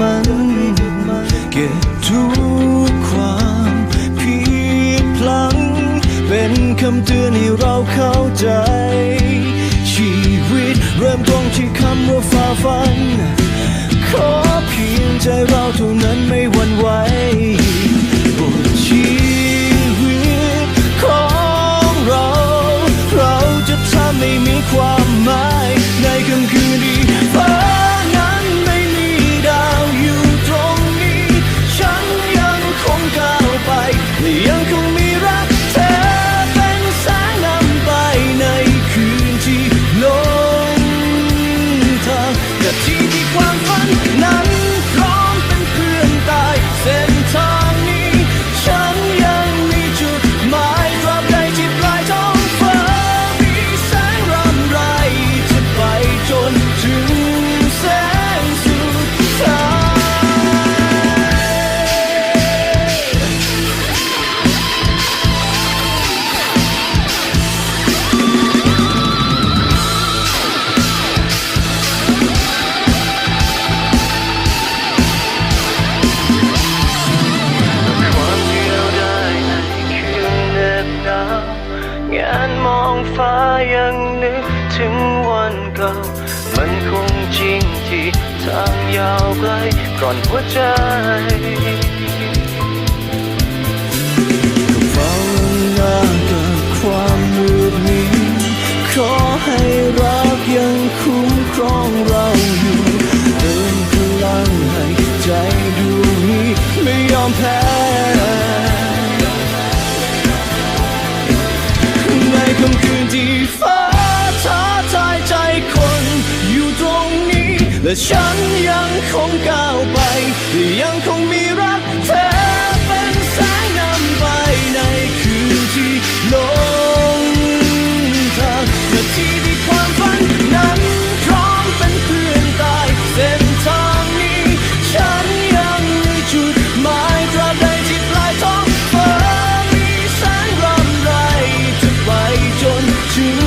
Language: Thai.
มันเก็บทุกความผิดพลั้งเป็นคำเตือนให้เราเข้าใจ ชีวิตเริ่มต้นที่คำว่าฝ่าฟัน ขอเพียงใจเราเท่านั้นไม่หวั่นไหวบทชีวิตของเรา เราจะทำให้มีความ ยังนึกถึงวันเก่า มันคงจริงที่ทางยาวไกลก่อนหัวใจก็เฝ้าหน้ากับความมืดมิดขอให้รักยังคุ้มครองเราอยู่เติมพลังให้ใจดวงนี้ไม่ยอมแพ้ ฉันยังคงก้าวไป ยังคงมีรักเธอเป็นสายนำไปในคืนที่ลงทางนาทีที่ความฝันนั้นพร้อมเป็นเพื่อนตายเส้นทางนี้ ฉันยังมีจุดหมายตราใดที่ปลายท้องฟ้ามีแสงรำไรจะไปจนถึง